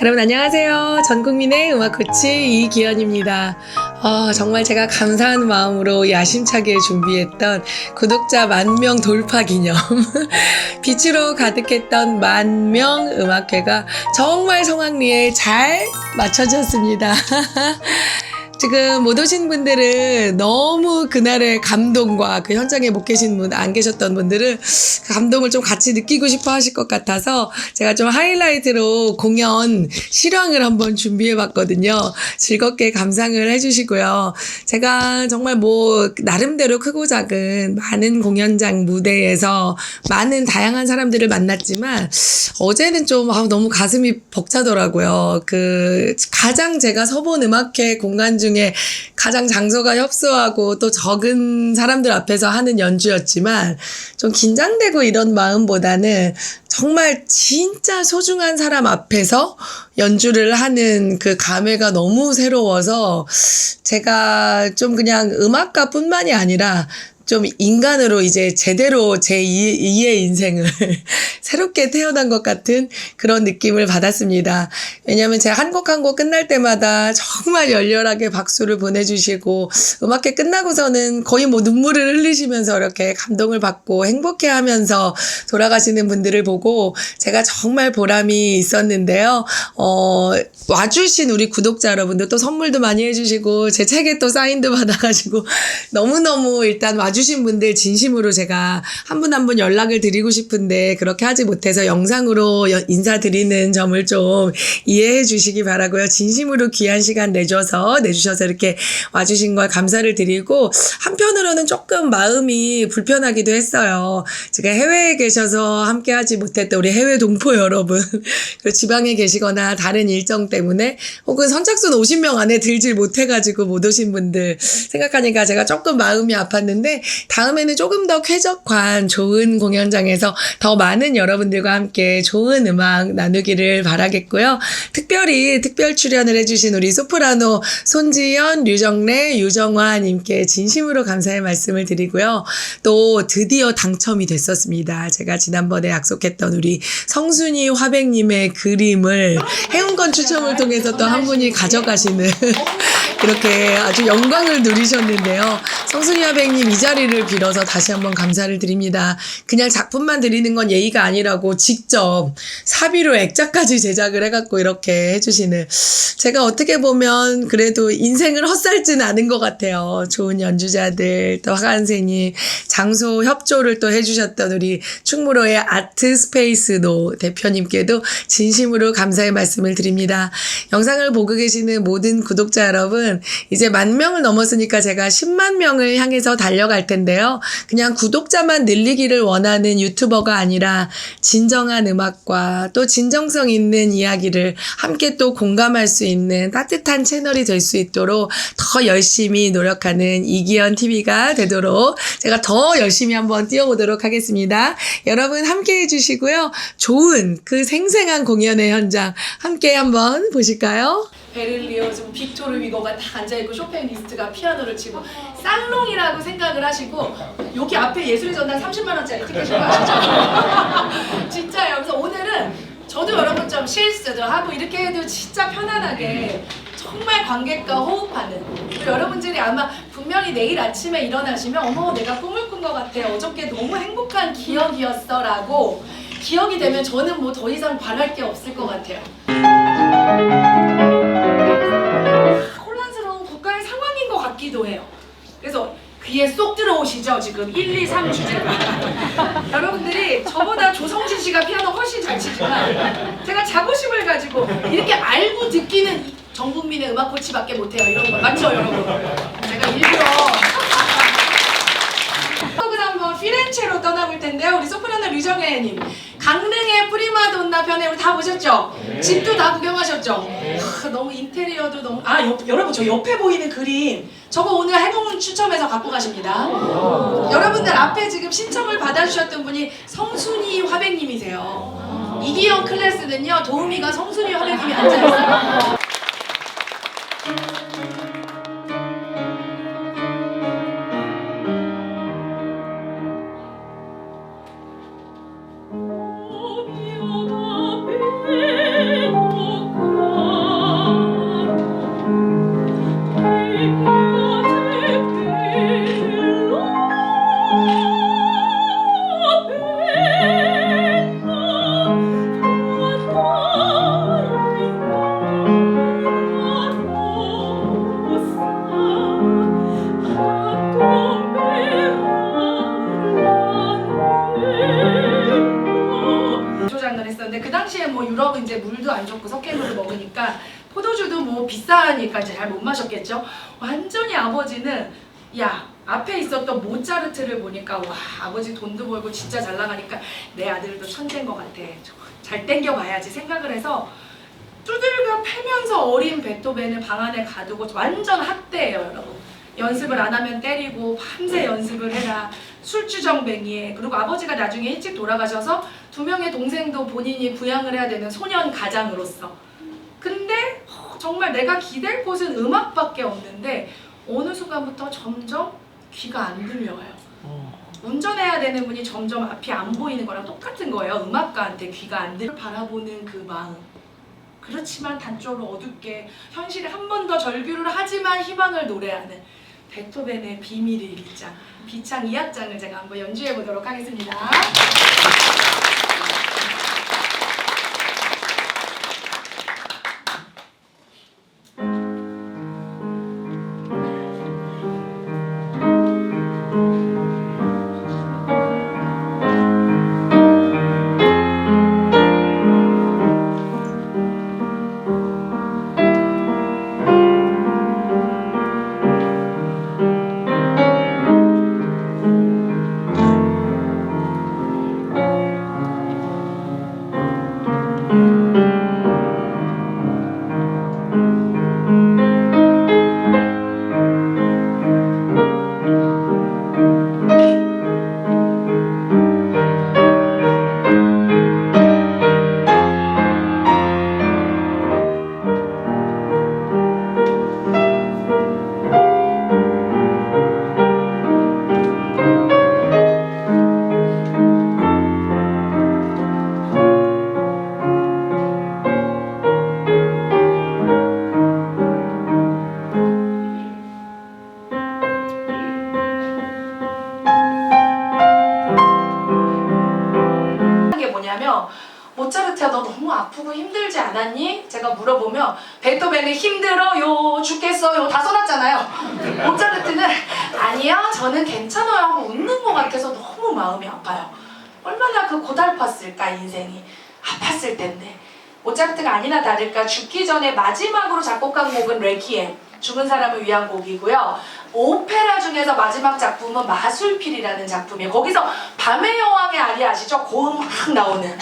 여러분 안녕하세요. 전 국민의 음악 코치 이기현입니다. 어, 정말 제가 감사한 마음으로 야심차게 준비했던 구독자 만 명 돌파 기념 빛으로 가득했던 만 명 음악회가 정말 성황리에 잘 맞춰졌습니다. 지금 못 오신 분들은 너무 그날의 감동과 그 현장에 못 계신 분, 안 계셨던 분들은 그 감동을 좀 같이 느끼고 싶어 하실 것 같아서 제가 좀 하이라이트로 공연 실황을 한번 준비해 봤거든요. 즐겁게 감상을 해주시고요. 제가 정말 뭐, 나름대로 크고 작은 많은 공연장 무대에서 많은 다양한 사람들을 만났지만 어제는 좀 아, 너무 가슴이 벅차더라고요. 그 가장 제가 서본 음악회 공간 중에 가장 장소가 협소하고 또 적은 사람들 앞에서 하는 연주였지만 좀 긴장되고 이런 마음보다는 정말 진짜 소중한 사람 앞에서 연주를 하는 그 감회가 너무 새로워서 제가 좀 그냥 음악가뿐만이 아니라 좀 인간으로 이제 제대로 제 2의 인생을 새롭게 태어난 것 같은 그런 느낌을 받았습니다. 왜냐하면 제가 한 곡 한 곡 끝날 때마다 정말 열렬하게 박수를 보내주시고 음악회 끝나고서는 거의 뭐 눈물을 흘리시면서 이렇게 감동을 받고 행복해 하면서 돌아가시는 분들을 보고 제가 정말 보람이 있었는데요. 어, 와주신 우리 구독자 여러분들 또 선물도 많이 해주시고 제 책에 또 사인도 받아가지고 너무너무 일단 와주 신 분들 진심으로 제가 한분 한분 연락을 드리고 싶은데 그렇게 하지 못해서 영상으로 여- 인사드리는 점을 좀 이해해 주시기 바라고요. 진심으로 귀한 시간 내줘서 내주셔서 이렇게 와주신 걸 감사를 드리고 한편으로는 조금 마음이 불편하기도 했어요. 제가 해외에 계셔서 함께 하지 못했던 우리 해외 동포 여러분 그리고 지방에 계시거나 다른 일정 때문에 혹은 선착순 50명 안에 들질 못해가지고 못 오신 분들 생각하니까 제가 조금 마음이 아팠는데 다음에는 조금 더 쾌적한 좋은 공연장에서 더 많은 여러분들과 함께 좋은 음악 나누기를 바라겠고요. 특별히 특별 출연을 해주신 우리 소프라노 손지연, 류정래, 유정화님께 진심으로 감사의 말씀을 드리고요. 또 드디어 당첨이 됐었습니다. 제가 지난번에 약속했던 우리 성순이 화백님의 그림을 해운권 추첨을 통해서 또 한 분이 가져가시는 그렇게 아주 영광을 누리셨는데요. 성순이 화백님 이 자리를 빌어서 다시 한번 감사를 드립니다. 그냥 작품만 드리는 건 예의가 아니라고 직접 사비로 액자까지 제작을 해갖고 이렇게 해주시는 제가 어떻게 보면 그래도 인생을 헛살지는 않은 것 같아요. 좋은 연주자들 또 화관생님 장소 협조를 또 해주셨던 우리 충무로의 아트 스페이스노 대표님께도 진심으로 감사의 말씀을 드립니다. 영상을 보고 계시는 모든 구독자 여러분, 이제 만 명을 넘었으니까 제가 10만 명을 향해서 달려갈 텐데요. 그냥 구독자만 늘리기를 원하는 유튜버가 아니라 진정한 음악과 또 진정성 있는 이야기를 함께 또 공감할 수 있는 따뜻한 채널이 될 수 있도록 더 열심히 노력하는 이기현 TV가 되도록 제가 더 열심히 한번 뛰어보도록 하겠습니다. 여러분 함께 해주시고요. 좋은 그 생생한 공연의 현장 함께 한번 보실까요? 베를리오 지금 빅토르 위거가 다 앉아있고 쇼팽 리스트가 피아노를 치고 쌍롱이라고 생각을 하시고 여기 앞에 예술의 전당 30만 원짜리 티켓인 거 아시죠? 진짜요. 그래서 오늘은 저도 여러분 좀 실수도 하고 이렇게 해도 진짜 편안하게 정말 관객과 호흡하는 그리고 여러분들이 아마 분명히 내일 아침에 일어나시면 어머 내가 꿈을 꾼 것 같아 어저께 너무 행복한 기억이었어 라고 기억이 되면 저는 뭐 더 이상 바랄 게 없을 것 같아요 귀에 쏙 들어오시죠? 지금 1, 2, 3 주제가. 여러분들이 저보다 조성진 씨가 피아노 훨씬 잘 치지만 제가 자부심을 가지고 이렇게 알고 듣기는 이- 전 국민의 음악 코치밖에 못해요. 이런 거 맞죠, 여러분? 제가 일부러 곡은 한번 피렌체로 떠나볼 텐데요. 우리 소프라노 류정혜님 강릉의 프리마돈나 편에 우리 다 보셨죠? 집도 다 구경하셨죠? 하, 너무 인테리어도 너무 아 옆- 여러분 저 옆에 보이는 그림 저거 오늘 해봉 추첨해서 갖고 가십니다. 여러분들 앞에 지금 신청을 받아주셨던 분이 성순이 화백님이세요. 이기영 클래스는요 도우미가 성순이 화백님이 앉아있어요. 당시에 뭐 유럽은 이제 물도 안 좋고 석회물을 먹으니까 포도주도 뭐 비싸니까 이제 잘 못 마셨겠죠. 완전히 아버지는 야 앞에 있었던 모차르트를 보니까 와 아버지 돈도 벌고 진짜 잘 나가니까 내 아들도 천재인 것 같아. 잘 땡겨봐야지 생각을 해서 두들겨 패면서 어린 베토벤을 방 안에 가두고 완전 학대예요 여러분. 연습을 안 하면 때리고 밤새 연습을 해라. 술주정뱅이에 그리고 아버지가 나중에 일찍 돌아가셔서 두 명의 동생도 본인이 부양을 해야 되는 소년 가장으로서 근데 어, 정말 내가 기댈 곳은 음악밖에 없는데 어느 순간부터 점점 귀가 안 들려와요. 운전해야 되는 분이 점점 앞이 안 보이는 거랑 똑같은 거예요. 음악가한테 귀가 안 들. 바라보는 그 마음. 그렇지만 단적으로 어둡게 현실에 한 번 더 절규를 하지만 희망을 노래하는 베토벤의 비밀의 일장 비창 2악장을 제가 한번 연주해 보도록 하겠습니다. 물어보면 베토벤은 힘들어요 죽겠어요 다 써놨잖아요. 모차르트는 아니요 저는 괜찮아요 하고 웃는 것 같아서 너무 마음이 아파요. 얼마나 그 고달팠을까 인생이. 아팠을 텐데. 모차르트가 아니나 다를까 죽기 전에 마지막으로 작곡한 곡은 레퀴엠 죽은 사람을 위한 곡이고요. 오페라 중에서 마지막 작품은 마술필이라는 작품이에요. 거기서 밤의 여왕의 아리 아시죠? 고음 막 나오는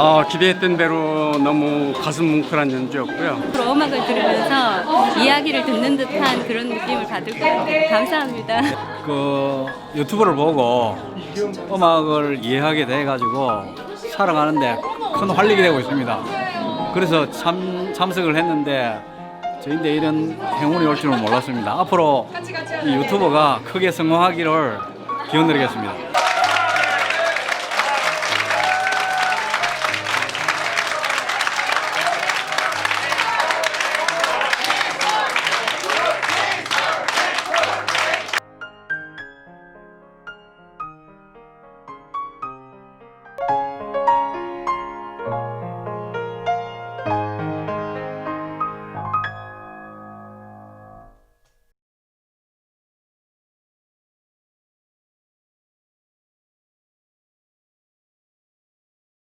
어, 기대했던 대로 너무 가슴 뭉클한 연주였고요. 음악을 들으면서 이야기를 듣는 듯한 그런 느낌을 받을 것 같아요. 감사합니다. 그 유튜브를 보고 음악을 이해하게 돼가지고 살아가는데 큰 활력이 되고 있습니다. 그 그래서 참, 참석을 했는데 저희인데 이런 행운이 올 줄은 몰랐습니다. 앞으로 이 유튜버가 크게 성공하기를 기원 드리겠습니다.